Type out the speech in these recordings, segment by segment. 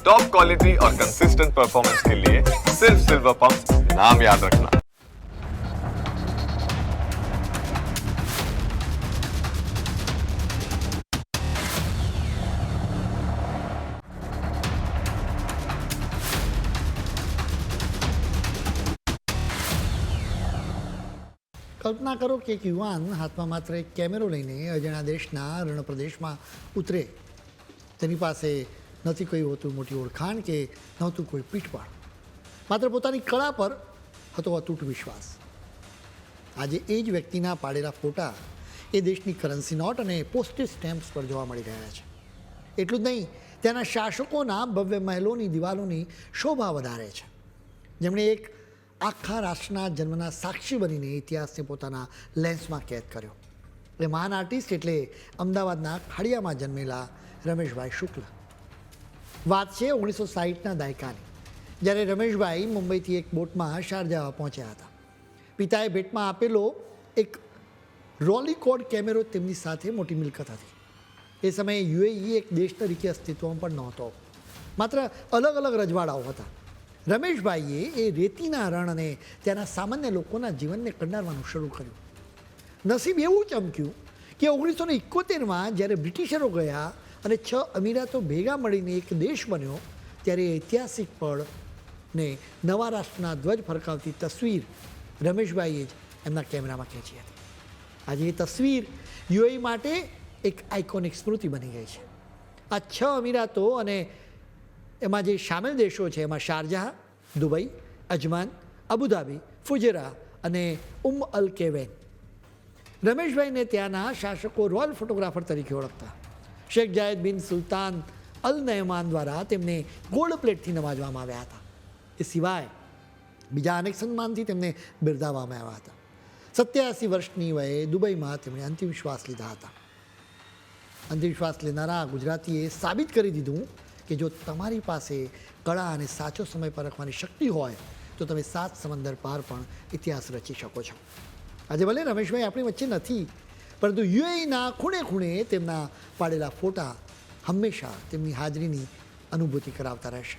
Top quality और consistent performance के लिए सिर्फ सिल्वर पंप नाम याद रखना કલ્પના કરો કે એક યુવાન હાથમાં માત્ર એક કેમેરો લઈને અજાણ્યા દેશના રણપ્રદેશમાં ઉતરે તેની પાસે નથી કોઈ હોતું મોટી ઓળખાણ કે નહોતું કોઈ પીઠબળ માત્ર પોતાની કળા પર હતો અતૂટ વિશ્વાસ. આજે એ જ વ્યક્તિના પાડેલા ફોટા એ દેશની કરન્સી નોટ અને પોસ્ટેજ સ્ટેમ્પ્સ પર જોવા મળી રહ્યા છે. એટલું જ નહીં, ત્યાંના શાસકોના ભવ્ય મહેલોની દિવાલોની શોભા વધારે છે. જેમણે એક આખા રાષ્ટ્રના જન્મના સાક્ષી બનીને ઇતિહાસને પોતાના લેન્સમાં કેદ કર્યો. એ મહાન આર્ટિસ્ટ એટલે અમદાવાદના ખાડિયામાં જન્મેલા રમેશભાઈ શુક્લ. વાત છે ઓગણીસો સાહીઠના દાયકાની, જ્યારે રમેશભાઈ મુંબઈથી એક બોટમાં શારજાવા પહોંચ્યા હતા. પિતાએ ભેટમાં આપેલો એક રોલીકોડ કેમેરો તેમની સાથે મોટી મિલકત હતી. એ સમયે યુએઈ એક દેશ તરીકે અસ્તિત્વમાં પણ નહોતો. માત્ર અલગ અલગ રજવાડાઓ હતા. રમેશભાઈએ એ રેતીના રણ અને ત્યાંના સામાન્ય લોકોના જીવનને કંડારવાનું શરૂ કર્યું. નસીબ એવું ચમક્યું કે ઓગણીસો ને ઇકોતેરમાં જ્યારે બ્રિટિશરો ગયા અને છ અમીરાતો ભેગા મળીને એક દેશ બન્યો, ત્યારે ઐતિહાસિક પળ ને નવા રાષ્ટ્રના ધ્વજ ફરકાવતી તસવીર રમેશભાઈએ જ એમના કેમેરામાં ખેંચી હતી. આજે એ તસવીર યુએઈ માટે એક આઇકોનિક સ્મૃતિ બની ગઈ છે. આ છ અમીરાતો અને એમાં જે સામેલ દેશો છે, એમાં Sharjah, Dubai, Ajman, Abu Dhabi, Fujairah અને ઉમ અલ કેવેન. રમેશભાઈને ત્યાંના શાસકો રોયલ ફોટોગ્રાફર તરીકે ઓળખતા. શેખ જાયદ બિન સુલતાન અલ નયમાન દ્વારા તેમને ગોલ્ડ પ્લેટથી નવાજવામાં આવ્યા હતા. એ સિવાય બીજા અનેક સન્માનથી તેમને બિરદાવવામાં આવ્યા હતા. સત્યાસી વર્ષની વયે દુબઈમાં તેમણે અંતિમ શ્વાસ લીધા હતા. અંતિમ શ્વાસ લેનારા ગુજરાતીએ સાબિત કરી દીધું કે જો તમારી પાસે કળા અને સાચો સમય પરખવાની શક્તિ હોય, તો તમે સાત સમંદર પાર પણ ઇતિહાસ રચી શકો છો. આજે ભલે રમેશભાઈ આપણી વચ્ચે નથી પરંતુ યુએઈના ખૂણે ખૂણે તેમના પાડેલા ફોટા હંમેશા તેમની હાજરીની અનુભૂતિ કરાવતા રહેશે.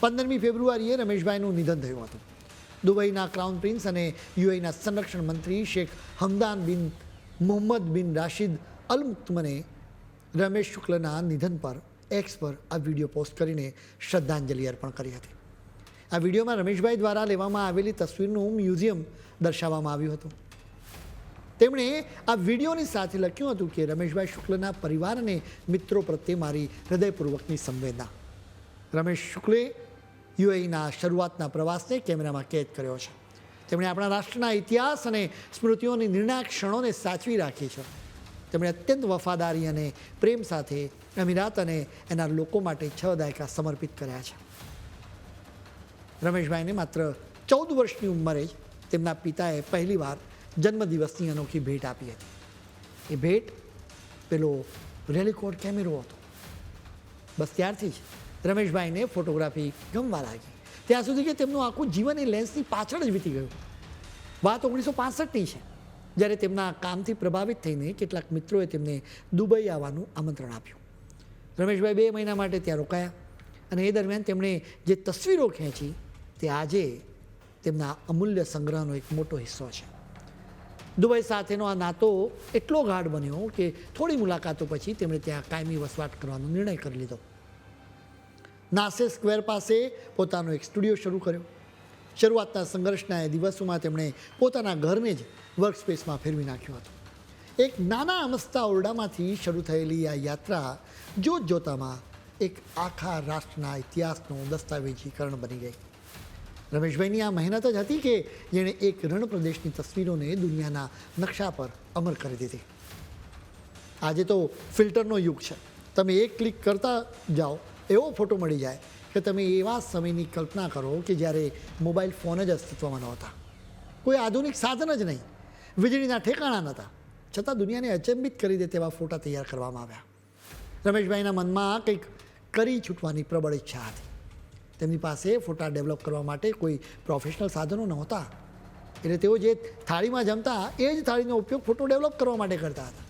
પંદરમી ફેબ્રુઆરીએ રમેશભાઈનું નિધન થયું હતું. દુબઈના ક્રાઉન પ્રિન્સ અને યુએઈના સંરક્ષણ મંત્રી શેખ હમદાન બિન મોહમ્મદ બિન રાશિદ અલ મુક્તમને રમેશ શુક્લના નિધન પર એક્સ પર આ વીડિયો પોસ્ટ કરીને શ્રદ્ધાંજલિ અર્પણ કરી હતી. આ વિડીયોમાં રમેશભાઈ દ્વારા લેવામાં આવેલી તસવીરનું મ્યુઝિયમ દર્શાવવામાં આવ્યું હતું. તેમણે આ વિડીયોની સાથે લખ્યું હતું કે રમેશભાઈ શુક્લના પરિવાર અને મિત્રો પ્રત્યે મારી હૃદયપૂર્વકની સંવેદના. રમેશ શુક્લે યુએઈના શરૂઆતના પ્રવાસને કેમેરામાં કેદ કર્યો છે. તેમણે આપણા રાષ્ટ્રના ઇતિહાસ અને સ્મૃતિઓની નિર્ણાયક ક્ષણોને સાચવી રાખી છે. તેમણે અત્યંત વફાદારી અને પ્રેમ સાથે અમીરાત અને એના લોકો માટે છ દાયકા સમર્પિત કર્યા છે. રમેશભાઈને માત્ર ચૌદ વર્ષની ઉંમરે જ તેમના પિતાએ પહેલીવાર જન્મદિવસની અનોખી ભેટ આપી હતી. એ ભેટ પેલો રેલિકોડ કેમેરો હતો. બસ ત્યારથી જ રમેશભાઈને ફોટોગ્રાફી ગમવા લાગી. ત્યાં સુધી કે તેમનું આખું જીવન એ લેન્સની પાછળ જ વીતી ગયું. વાત ઓગણીસો પાસઠની છે, જ્યારે તેમના કામથી પ્રભાવિત થઈને કેટલાક મિત્રોએ તેમને દુબઈ આવવાનું આમંત્રણ આપ્યું. રમેશભાઈ બે મહિના માટે ત્યાં રોકાયા અને એ દરમિયાન તેમણે જે તસવીરો ખેંચી તે આજે તેમના અમૂલ્ય સંગ્રહનો એક મોટો હિસ્સો છે. દુબઈ સાથેનો આ નાતો એટલો ગાઢ બન્યો કે થોડી મુલાકાતો પછી તેમણે ત્યાં કાયમી વસવાટ કરવાનો નિર્ણય કરી લીધો. નાસે સ્ક્વેર પાસે પોતાનો એક સ્ટુડિયો શરૂ કર્યો. શરૂઆતના સંઘર્ષના એ દિવસોમાં તેમણે પોતાના ઘરને જ વર્કસ્પેસમાં ફેરવી નાખ્યું હતું. એક નાના અમસ્તા ઓરડામાંથી શરૂ થયેલી આ યાત્રા જોત જોતામાં એક આખા રાષ્ટ્રના ઇતિહાસનું દસ્તાવેજીકરણ બની ગઈ. રમેશભાઈની આ મહેનત જ હતી કે જેણે એક રણપ્રદેશની તસવીરોને દુનિયાના નકશા પર અમર કરી દીધી. આજે તો ફિલ્ટરનો યુગ છે. તમે એક ક્લિક કરતા જાઓ, એવો ફોટો મળી જાય કે તમે એવા સમયની કલ્પના કરો કે જ્યારે મોબાઈલ ફોન જ અસ્તિત્વમાં નહોતા. કોઈ આધુનિક સાધન જ નહીં. વીજળીના ઠેકાણા નહોતા. છતાં દુનિયાને અચંબિત કરી દે તેવા ફોટા તૈયાર કરવામાં આવ્યા. રમેશભાઈના મનમાં કંઈક કરી છૂટવાની પ્રબળ ઈચ્છા હતી. તેમની પાસે ફોટા ડેવલપ કરવા માટે કોઈ પ્રોફેશનલ સાધનો નહોતા. એટલે તેઓ જે થાળીમાં જમતા, એ જ થાળીનો ઉપયોગ ફોટો ડેવલપ કરવા માટે કરતા હતા.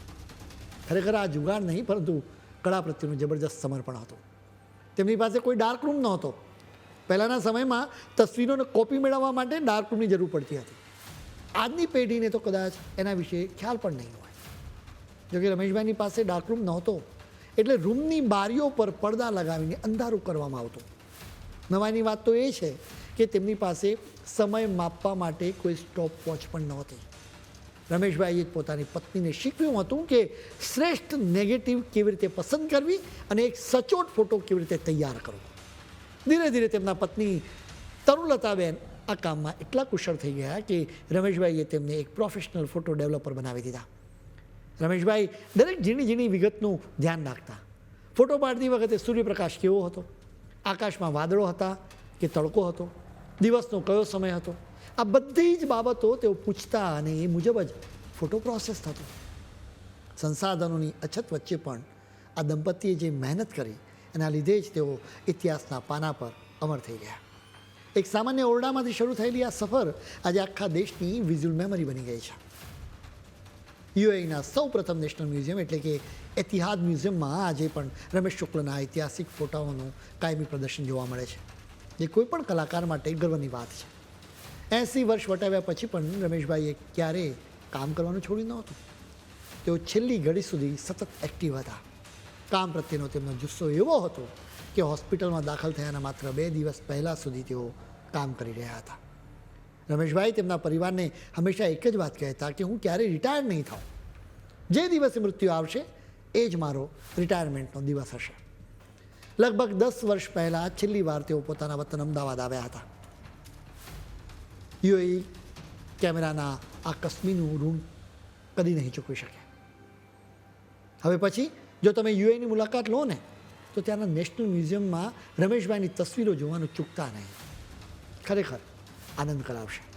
ખરેખર આ જુગાડ નહીં, પરંતુ કળા પ્રત્યેનું જબરજસ્ત સમર્પણ હતું. તેમની પાસે કોઈ ડાર્ક રૂમ નહોતો. પહેલાંના સમયમાં તસવીરોને કોપી મેળવવા માટે ડાર્ક રૂમની જરૂર પડતી હતી. આજની પેઢીને તો કદાચ એના વિશે ખ્યાલ પણ નહીં હોય. જોકે રમેશભાઈની પાસે ડાર્ક રૂમ નહોતો, એટલે રૂમની બારીઓ પર પડદા લગાવીને અંધારું કરવામાં આવતું. નવાઈની વાત તો એ છે કે તેમની પાસે સમય માપવા માટે કોઈ સ્ટોપ વોચ પણ નહોતી. રમેશભાઈએ જ પોતાની પત્નીને શીખવ્યું હતું કે શ્રેષ્ઠ નેગેટિવ કેવી રીતે પસંદ કરવી અને એક સચોટ ફોટો કેવી રીતે તૈયાર કરવો. ધીરે ધીરે તેમના પત્ની તરુલતાબેન આ કામમાં એટલા કુશળ થઈ ગયા કે રમેશભાઈએ તેમને એક પ્રોફેશનલ ફોટો ડેવલપર બનાવી દીધા. રમેશભાઈ દરેક ઝીણી ઝીણી વિગતનું ધ્યાન રાખતા. ફોટો પાડતી વખતે સૂર્યપ્રકાશ કેવો હતો? આકાશમાં વાદળો હતા કે તડકો હતો? દિવસનો કયો સમય હતો? આ બધી જ બાબતો તેઓ પૂછતા અને એ મુજબ જ ફોટો પ્રોસેસ થતો. સંસાધનોની અછત વચ્ચે પણ આ દંપતીએ જે મહેનત કરી એના લીધે જ તેઓ ઇતિહાસના પાના પર અમર થઈ ગયા. એક સામાન્ય ઓરડામાંથી શરૂ થયેલી આ સફર આજે આખા દેશની વિઝ્યુઅલ મેમરી બની ગઈ છે. યુએઈના સૌ પ્રથમ નેશનલ મ્યુઝિયમ એટલે કે એતિહાદ મ્યુઝિયમમાં આજે પણ રમેશ શુક્લના ઐતિહાસિક ફોટાઓનું કાયમી પ્રદર્શન જોવા મળે છે. જે કોઈપણ કલાકાર માટે ગર્વની વાત છે. એંસી વર્ષ વટાવ્યા પછી પણ રમેશભાઈએ ક્યારેય કામ કરવાનું છોડ્યું નહોતું. તેઓ છેલ્લી ઘડી સુધી સતત એક્ટિવ હતા. કામ પ્રત્યેનો તેમનો જુસ્સો એવો હતો કે હોસ્પિટલમાં દાખલ થયાના માત્ર બે દિવસ પહેલાં સુધી તેઓ કામ કરી રહ્યા હતા. રમેશભાઈ તેમના પરિવારને હંમેશા એક જ વાત કહેતા કે હું ક્યારેય રિટાયર નહીં થાઉં. જે દિવસે મૃત્યુ આવશે, એ જ મારો રિટાયરમેન્ટનો દિવસ હશે. લગભગ દસ વર્ષ પહેલાં છેલ્લી વાર તેઓ પોતાના વતન અમદાવાદ આવ્યા હતા. યુએઈ કેમેરાના આ કશ્મીરનું ઋણ કદી નહીં ચૂકવી શકે. હવે પછી, જો તમે યુએની મુલાકાત લો ને, તો ત્યાંના નેશનલ મ્યુઝિયમમાં રમેશભાઈની તસવીરો જોવાનું ચૂકતા નહીં. ખરેખર આનંદ કરાવશે.